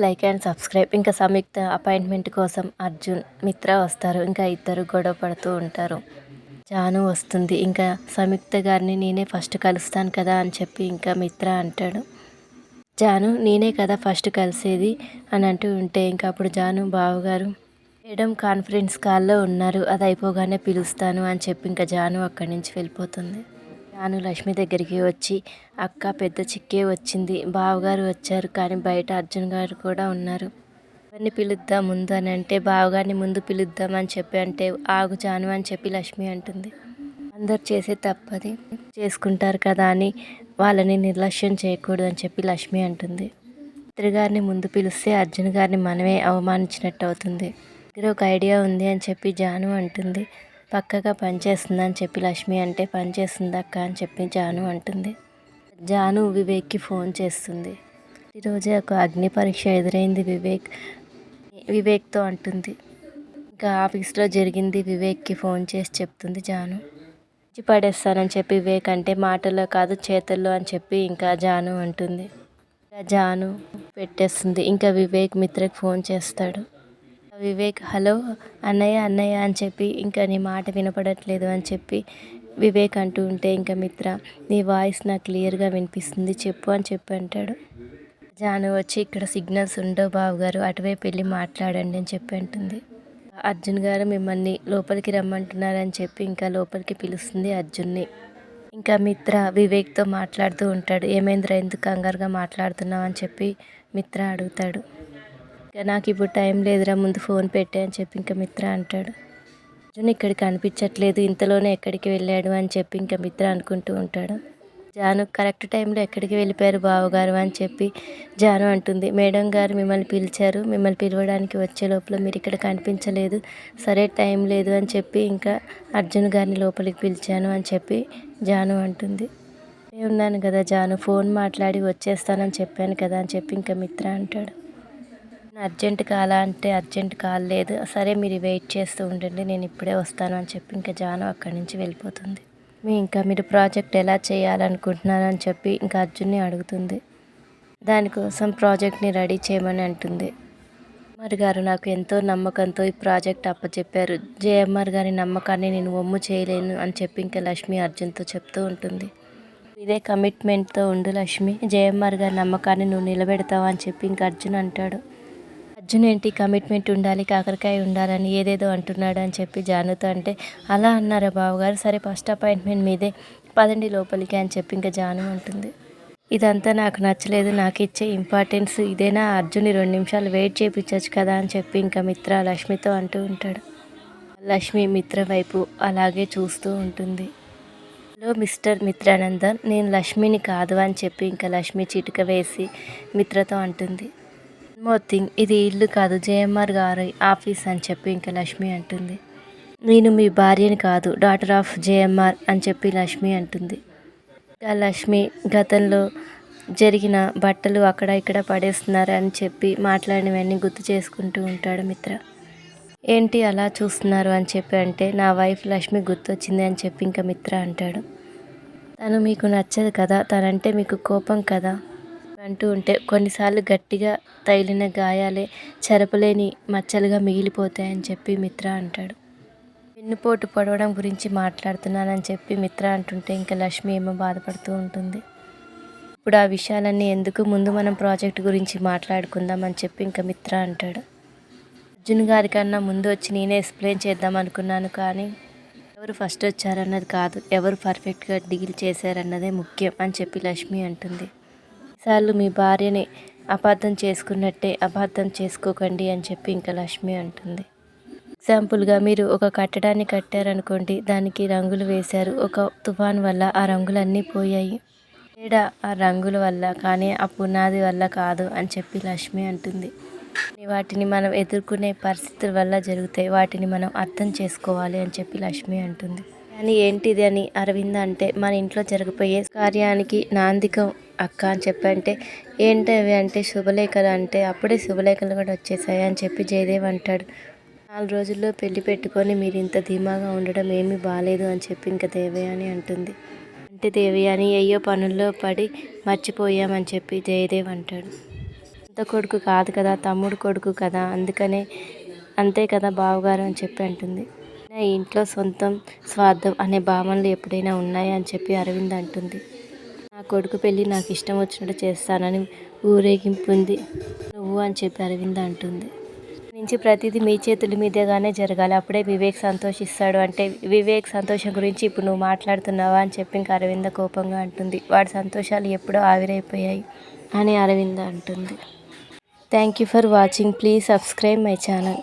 Like and subscribe. ఇంకా సంయుక్త appointment కోసం అర్జున్ మిత్ర వస్తారు. ఇంకా ఇద్దరు గొడవ పడుతూ ఉంటారు. జాను వస్తుంది. ఇంకా సంయుక్త గారిని నేనే ఫస్ట్ కలుస్తాను కదా అని చెప్పి ఇంకా మిత్ర అంటాడు. జాను నేనే కదా ఫస్ట్ కలిసేది అని అంటూ ఉంటే ఇంకా అప్పుడు జాను బావగారు మేడం కాన్ఫరెన్స్ కాల్లో ఉన్నారు. అది అయిపోగానే పిలుస్తాను అని చెప్పి ఇంకా జాను అక్కడి నుంచి వెళ్ళిపోతుంది. నాను లక్ష్మి దగ్గరికి వచ్చి అక్క పెద్ద చిక్కే వచ్చింది. బావగారు వచ్చారు కానీ బయట అర్జున్ గారు కూడా ఉన్నారు. ఎవరిని పిలుద్దాం ముందు? అని అంటే బావగారిని ముందు పిలుద్దాం అని చెప్పి అంటే ఆగు జాను అని చెప్పి లక్ష్మి అంటుంది. అందరు చేసే తప్పది. చేసుకుంటారు కదా అని వాళ్ళని నిర్లక్ష్యం చేయకూడదు అని చెప్పి లక్ష్మి అంటుంది. మిత్ర గారిని ముందు పిలిస్తే అర్జున్ గారిని మనమే అవమానించినట్టు అవుతుంది. దగ్గర ఒక ఐడియా ఉంది అని చెప్పి జాను అంటుంది. పక్కగా పనిచేస్తుందని చెప్పి లక్ష్మి అంటే పనిచేస్తుంది అక్క అని చెప్పి జాను అంటుంది. జాను వివేక్కి ఫోన్ చేస్తుంది. ఈరోజే ఒక అగ్ని పరీక్ష ఎదురైంది వివేక్ వివేక్తో అంటుంది. ఇంకా ఆఫీస్లో జరిగింది వివేక్కి ఫోన్ చేసి చెప్తుంది జాను. ఇచ్చి పడేస్తానని చెప్పి వివేక్ అంటే మాటల్లో కాదు చేతుల్లో అని చెప్పి ఇంకా జాను అంటుంది. ఇంకా జాను పెట్టేస్తుంది. ఇంకా వివేక్ మిత్రకి ఫోన్ చేస్తాడు. వివేక్ హలో అన్నయ్య అన్నయ్య అని చెప్పి ఇంకా నీ మాట వినపడట్లేదు అని చెప్పి వివేక్ అంటూ ఉంటే ఇంకా మిత్ర నీ వాయిస్ నాకు క్లియర్గా వినిపిస్తుంది చెప్పు అని చెప్పి అంటాడు. జాను వచ్చి ఇక్కడ సిగ్నల్స్ ఉండవు బాబు గారు అటువైపు వెళ్ళి మాట్లాడండి అని చెప్పి అంటుంది. అర్జున్ గారు మిమ్మల్ని లోపలికి రమ్మంటున్నారని చెప్పి ఇంకా లోపలికి పిలుస్తుంది అర్జున్ని. ఇంకా మిత్ర వివేక్తో మాట్లాడుతూ ఉంటాడు. ఏమైందిరా ఎందుకు కంగారుగా మాట్లాడుతున్నావు అని చెప్పి మిత్ర అడుగుతాడు. ఇంకా నాకు ఇప్పుడు టైం లేదురా ముందు ఫోన్ పెట్టే అని చెప్పి ఇంకా మిత్ర అంటాడు. అర్జున్ ఇక్కడికి కనిపించట్లేదు ఇంతలోనే ఎక్కడికి వెళ్ళాడు అని చెప్పి ఇంకా మిత్ర అనుకుంటూ ఉంటాడు. జాను కరెక్ట్ టైంలో ఎక్కడికి వెళ్ళిపోయారు బావగారు అని చెప్పి జాను అంటుంది. మేడం గారు మిమ్మల్ని పిలిచారు మిమ్మల్ని పిలవడానికి వచ్చే లోపల మీరు ఇక్కడ కనిపించలేదు సరే టైం లేదు అని చెప్పి ఇంకా అర్జున్ గారిని లోపలికి పిలిచాను అని చెప్పి జాను అంటుంది. ఉన్నాను కదా జాను ఫోన్ మాట్లాడి వచ్చేస్తానని చెప్పాను కదా అని చెప్పి ఇంకా మిత్ర అంటాడు. అర్జెంట్ కాలా అంటే అర్జెంట్ కాలేదు సరే మీరు వెయిట్ చేస్తూ ఉండండి. నేను ఇప్పుడే వస్తాను అని చెప్పి ఇంకా జాను అక్కడి నుంచి వెళ్ళిపోతుంది. మీ ఇంకా మీరు ప్రాజెక్ట్ ఎలా చేయాలనుకుంటున్నారు అని చెప్పి ఇంకా అర్జున్ని అడుగుతుంది. దానికోసం ప్రాజెక్ట్ని రెడీ చేయమని అంటుంది. మరి గారు నాకు ఎంతో నమ్మకంతో ఈ ప్రాజెక్ట్ అప్పచెప్పారు. జేఎంఆర్ గారి నమ్మకాన్ని నేను ఒమ్ము చేయలేను అని చెప్పి ఇంకా లక్ష్మి అర్జున్తో చెప్తూ ఉంటుంది. ఇదే కమిట్మెంట్తో ఉండు లక్ష్మి. జేఎంఆర్ గారి నమ్మకాన్ని నువ్వు నిలబెడతావు అని చెప్పి ఇంకా అర్జున్ అంటాడు. అర్జున్ ఏంటి? కమిట్మెంట్ ఉండాలి కాకరకాయ ఉండాలని ఏదేదో అంటున్నాడు అని చెప్పి జానుతో అంటే అలా అన్నారా బావగారు? సరే ఫస్ట్ అపాయింట్మెంట్ మీదే. పదండి లోపలికి అని చెప్పి ఇంకా జాను అంటుంది. ఇదంతా నాకు నచ్చలేదు. నాకు ఇచ్చే ఇంపార్టెన్స్ ఇదేనా? అర్జున్ రెండు నిమిషాలు వెయిట్ చేయించవచ్చు కదా అని చెప్పి ఇంకా మిత్ర లక్ష్మితో అంటూ ఉంటాడు. లక్ష్మి మిత్ర వైపు అలాగే చూస్తూ ఉంటుంది. హలో మిస్టర్ మిత్రానందన్ నేను లక్ష్మిని కాదు అని చెప్పి ఇంకా లక్ష్మి చిటిక వేసి మిత్రతో అంటుంది. మోర్ ఇది ఇల్లు కాదు జేఎంఆర్ గారి ఆఫీస్ అని చెప్పి ఇంకా లక్ష్మి అంటుంది. నేను మీ భార్యని కాదు డాటర్ ఆఫ్ జేఎంఆర్ అని చెప్పి లక్ష్మి అంటుంది. ఇంకా లక్ష్మి గతంలో జరిగిన బట్టలు అక్కడ ఇక్కడ పడేస్తున్నారు అని చెప్పి మాట్లాడినవన్నీ గుర్తు చేసుకుంటూ ఉంటాడు మిత్ర. ఏంటి అలా చూస్తున్నారు అని చెప్పి అంటే నా వైఫ్ లక్ష్మి గుర్తొచ్చింది అని చెప్పి ఇంకా మిత్ర అంటాడు. తను మీకు నచ్చదు కదా తనంటే మీకు కోపం కదా? అంటూ ఉంటే కొన్నిసార్లు గట్టిగా తగిలిన గాయాలే చెరపలేని మచ్చలుగా మిగిలిపోతాయని చెప్పి మిత్ర అంటాడు. వెన్నుపోటు పొడవడం గురించి మాట్లాడుతున్నానని చెప్పి మిత్ర అంటుంటే ఇంకా లక్ష్మి ఏమో బాధపడుతూ ఉంటుంది. ఇప్పుడు ఆ విషయాలన్నీ ఎందుకు ముందు మనం ప్రాజెక్ట్ గురించి మాట్లాడుకుందాం అని చెప్పి ఇంకా మిత్ర అంటాడు. అర్జున్ గారి కన్నా ముందు వచ్చి నేనే ఎక్స్ప్లెయిన్ చేద్దాం అనుకున్నాను కానీ ఎవరు ఫస్ట్ వచ్చారన్నది కాదు ఎవరు పర్ఫెక్ట్గా డీల్ చేశారన్నదే ముఖ్యం అని చెప్పి లక్ష్మి అంటుంది. సార్లు మీ భార్యని అపార్థం చేసుకున్నట్టే అపార్థం చేసుకోకండి అని చెప్పి ఇంకా లక్ష్మి అంటుంది. ఎగ్జాంపుల్గా మీరు ఒక కట్టడాన్ని కట్టారనుకోండి దానికి రంగులు వేశారు. ఒక తుఫాన్ వల్ల ఆ రంగులన్నీ పోయాయి. తేడా ఆ రంగుల వల్ల కానీ ఆ పునాది వల్ల కాదు అని చెప్పి లక్ష్మి అంటుంది. వాటిని మనం ఎదుర్కొనే పరిస్థితుల వల్ల జరుగుతాయి. వాటిని మనం అర్థం చేసుకోవాలి అని చెప్పి లక్ష్మి అంటుంది. కానీ ఏంటిది అని అరవింద్ అంటే మన ఇంట్లో జరగబోయే కార్యానికి నాందికం అక్క అని చెప్పి అంటే ఏంటవి అంటే శుభలేఖలు అంటే అప్పుడే శుభలేఖలు కూడా వచ్చేసాయి అని చెప్పి జయదేవ్ అంటాడు. నాలుగు రోజుల్లో పెళ్ళి పెట్టుకొని మీరు ఇంత ధీమాగా ఉండడం ఏమీ బాగాలేదు అని చెప్పి ఇంకా దేవయాని అంటుంది. అంటే దేవయాని అయ్యో పనుల్లో పడి మర్చిపోయామని చెప్పి జయదేవ్ అంటాడు. అంత కొడుకు కాదు కదా తమ్ముడు కొడుకు కదా అందుకనే అంతే కదా బావగారు అని చెప్పి అంటుంది. ఇంట్లో సొంతం స్వార్థం అనే భావనలు ఎప్పుడైనా ఉన్నాయా అని చెప్పి అరవింద్ అంటుంది. నా కొడుకు పెళ్ళి నాకు ఇష్టం వచ్చినట్టు చేస్తానని ఊరేగింపు ఉంది. నువ్వు అని చెప్పి అరవింద్ అంటుంది. నుంచి ప్రతిదీ మీ చేతుల మీదగానే జరగాలి. అప్పుడే వివేక్ సంతోషిస్తాడు అంటే వివేక్ సంతోషం గురించి ఇప్పుడు నువ్వు మాట్లాడుతున్నావా? అని చెప్పి ఇంకా అరవింద కోపంగా అంటుంది. వాడి సంతోషాలు ఎప్పుడో ఆవిరైపోయాయి అని అరవింద అంటుంది. Thank you for watching. Please subscribe my channel.